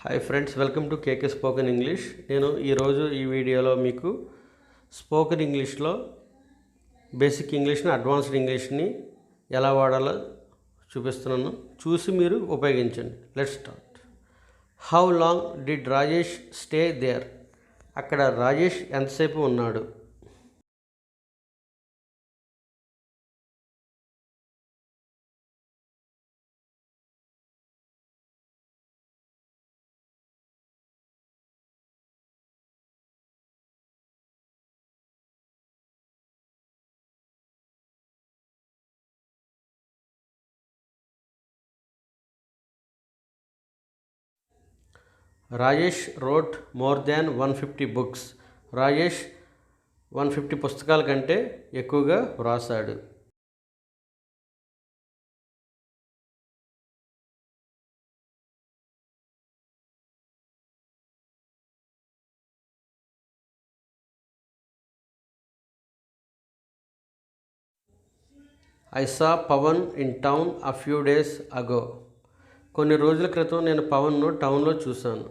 Hi friends welcome to KK spoken English నేను ఈరోజు ఈ వీడియోలో మీకు స్పోకెన్ ఇంగ్లీష్లో బేసిక్ ఇంగ్లీష్ని అడ్వాన్స్డ్ ఇంగ్లీష్ని ఎలా వాడాలో చూపిస్తున్నాను. చూసి మీరు ఉపయోగించండి. Let start how long did Rajesh stay there అక్కడ రాజేష్ ఎంతసేపు ఉన్నాడు? Rajesh wrote more than one fifty books Rajesh one fifty పుస్తకాల కంటే ఎక్కువగా వ్రాసాడు I saw Pawan in town a few days ago కొన్ని రోజుల క్రితం నేను పవన్ను టౌన్లో చూశాను.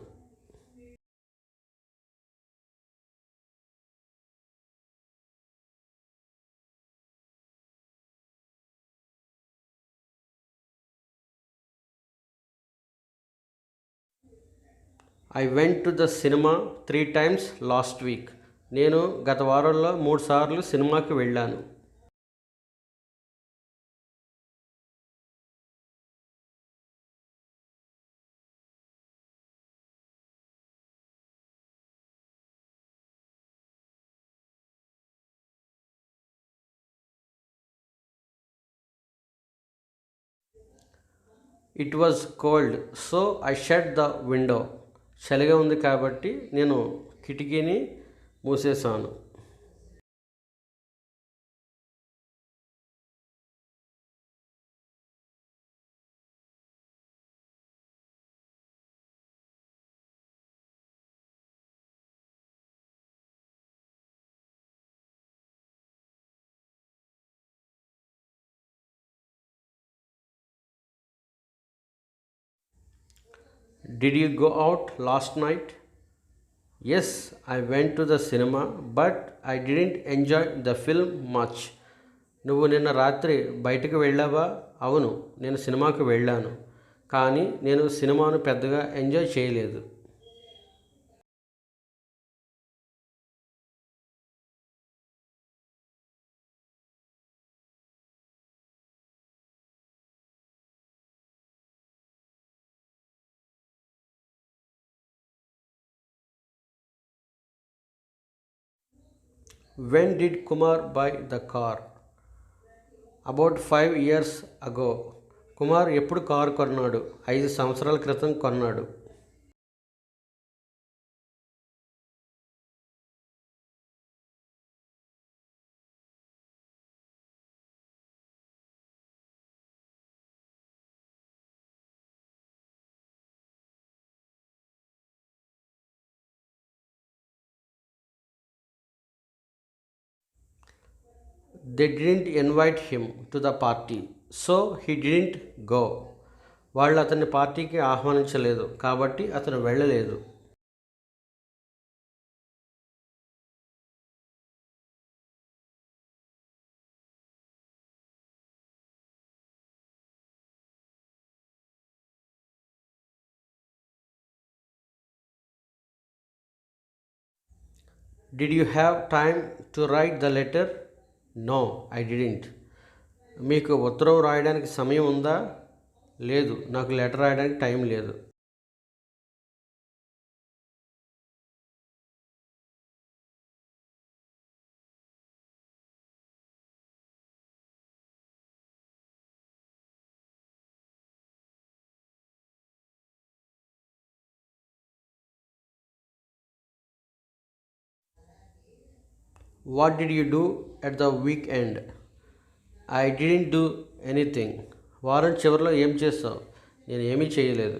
I went to the cinema three times last week నేను గత వారంలో మూడు సార్లు సినిమాకి వెళ్ళాను. It was cold so I shut the window చలిగా ఉంది కాబట్టి నేను కిటికీని మూసేశాను. Did you go out last night yes I went to the cinema but I didn't enjoy the film much నువ్వు నిన్న రాత్రి బయటకు వెళ్ళావా? అవును నేను సినిమాకు వెళ్ళాను. కానీ నేను సినిమాను పెద్దగా ఎంజాయ్ చేయలేదు. When did Kumar buy the car about five years ago Kumar ఎప్పుడు కారు కొన్నాడు? ఐదు సంవత్సరాల క్రితం కొన్నాడు. They didn't invite him to the party so he didn't go వాళ్ళు అతన్ని పార్టీకి ఆహ్వానించలేదు. కాబట్టి అతను వెళ్ళలేదు. Did you have time to write the letter no I didn't. మీకు ఉత్తరం రాయడానికి సమయం ఉందా? లేదు. నాకు లెటర్ రాయడానికి టైం లేదు. What did you do at the weekend I didn't do anything వారం చివరిలో ఏం చేస్తావు నేను ఏమీ చేయలేదు.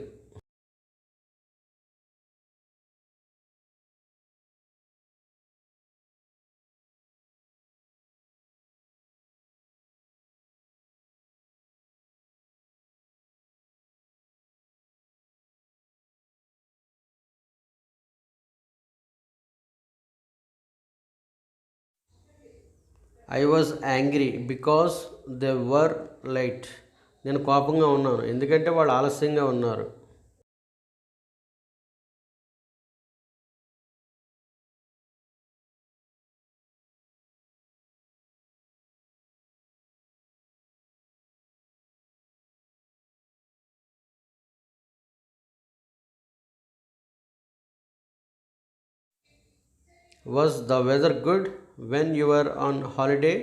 I was angry because they were late నేను కోపంగా ఉన్నాను. ఎందుకంటే వాళ్ళు ఆలస్యంగా ఉన్నారు. Was the weather good when your on holiday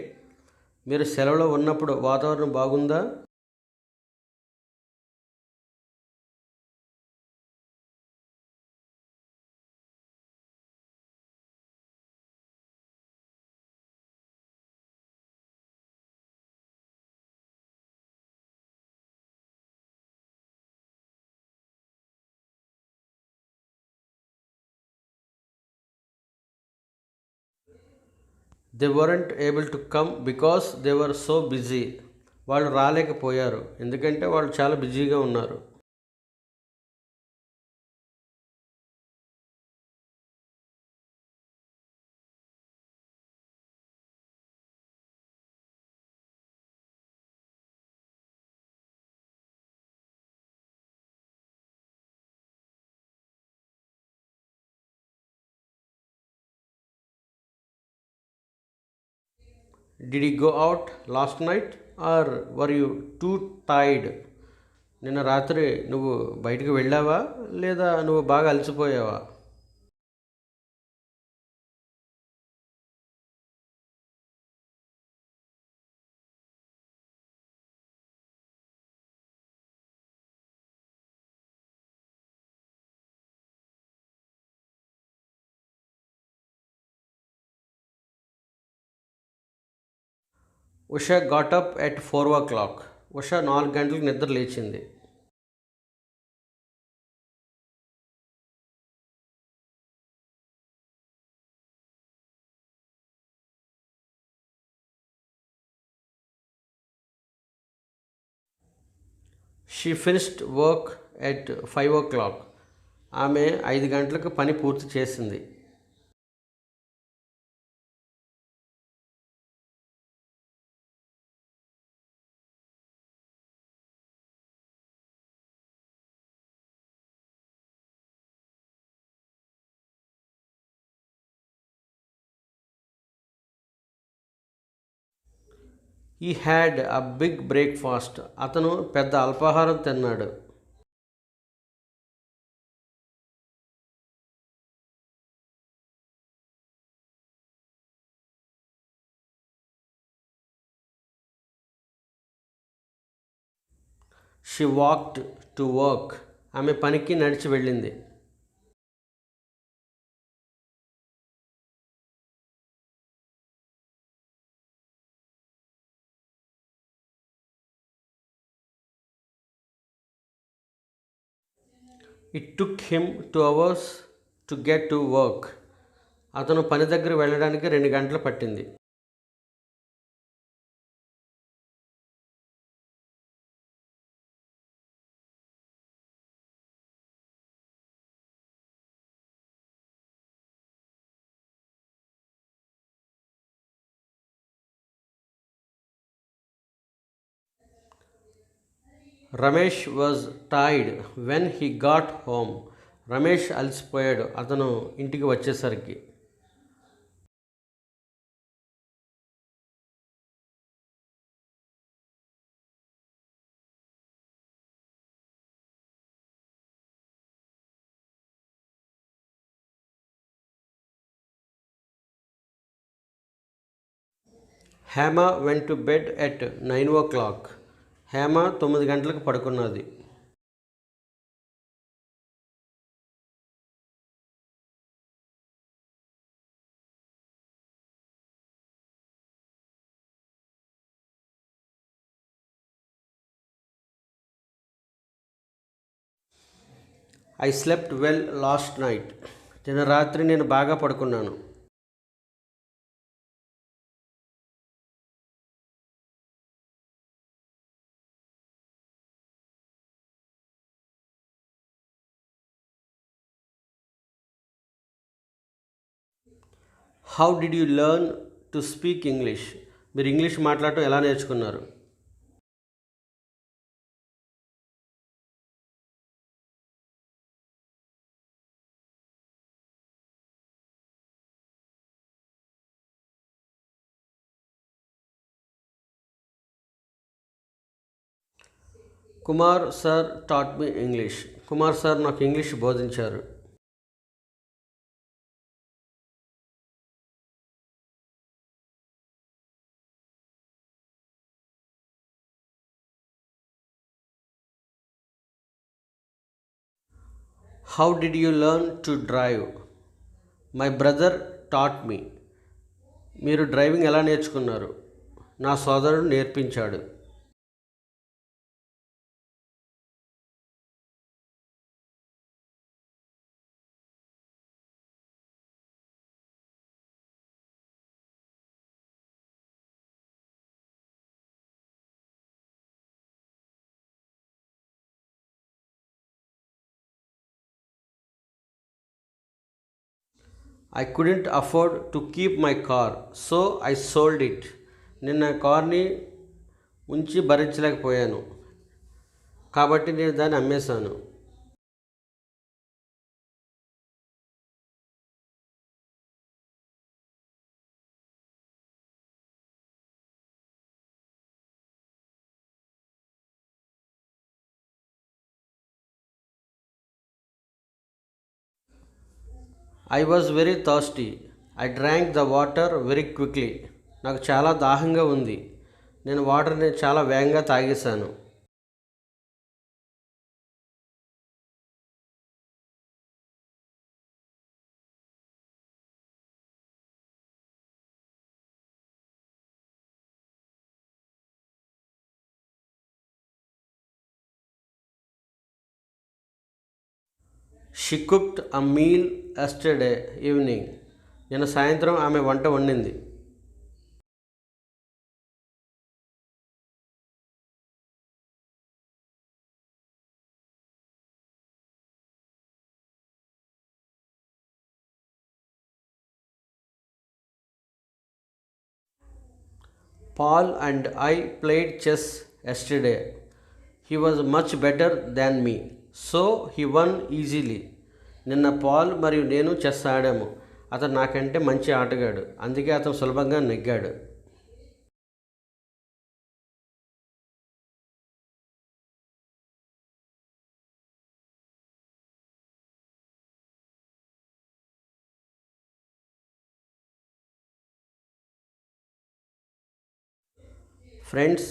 మీరు సెలవులో ఉన్నప్పుడు వాతావరణం బాగుందా? They weren't able to come because they were so busy వాళ్ళు రాలేకపోయారు. ఎందుకంటే వాళ్ళు చాలా బిజీగా ఉన్నారు. Did you go out last night or were you too Tide నిన్న రాత్రి నువ్వు బయటకు వెళ్ళావా లేదా నువ్వు బాగా అలసిపోయావా? Usha got up at four o'clock Usha నాలుగు గంటలకు నిద్ర లేచింది. She finished work at five o'clock ఆమె ఐదు గంటలకు పని పూర్తి చేసింది. ఈ హ్యాడ్ అ బిగ్ బ్రేక్ఫాస్ట్ అతను పెద్ద అల్పాహారం తిన్నాడు. షీ వాక్డ్ టు వర్క్ ఆమె పనికి నడిచి వెళ్ళింది. It took him two hours to get to work అతను పని దగ్గర వెళ్ళడానికి రెండు గంటలు పట్టింది. Ramesh was Tide when he got home Ramesh అలసిపోయాడు. అతను ఇంటికి వచ్చేసరికి. Hema went to bed at nine o'clock Hema తొమ్మిది గంటలకు పడుకున్నది. I slept well last night నిన్న రాత్రి నేను బాగా పడుకున్నాను. How did you learn to speak English మీరు ఇంగ్లీష్ మాట్లాడటం ఎలా నేర్చుకున్నారు? Kumar sir taught me English Kumar sir నాకు ఇంగ్లీష్ బోధించారు. How did you learn to drive my brother taught me మీరు డ్రైవింగ్ ఎలా నేర్చుకున్నారు? నా సోదరుడు నేర్పించాడు. I couldn't afford to keep my car so I sold it నిన్న కార్ని ఉంచి భరించలేకపోయాను. కాబట్టి నేను దాన్ని అమ్మేశాను. I was very thirsty I drank the water very quickly నాకు చాలా దాహంగా ఉంది. నేను వాటర్ని చాలా వేగంగా తాగేశాను. She cooked a meal yesterday evening నిన్న సాయంత్రం ఆమె వంట వండింది. Paul and I played chess yesterday he was much better than me so he won easily నిన్న పాల్ మరియు నేను చెస్ ఆడాము. అతను నాకంటే మంచి ఆటగాడు. అందుకే అతను సులభంగా నెగ్గాడు. ఫ్రెండ్స్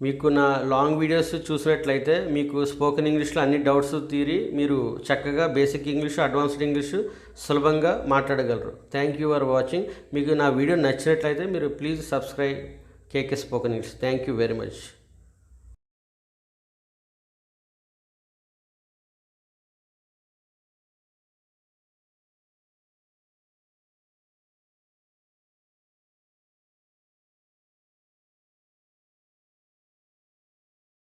మీకు నా లాంగ్ వీడియోస్ చూసినట్లయితే మీకు స్పోకెన్ ఇంగ్లీష్లో అన్ని డౌట్స్ తీరి మీరు చక్కగా బేసిక్ ఇంగ్లీష్ అడ్వాన్స్డ్ ఇంగ్లీష్ సులభంగా మాట్లాడగలరు. థ్యాంక్ యూ ఫర్ వాచింగ్ మీకు నా వీడియో నచ్చినట్లయితే మీరు please subscribe KK spoken English thank you very much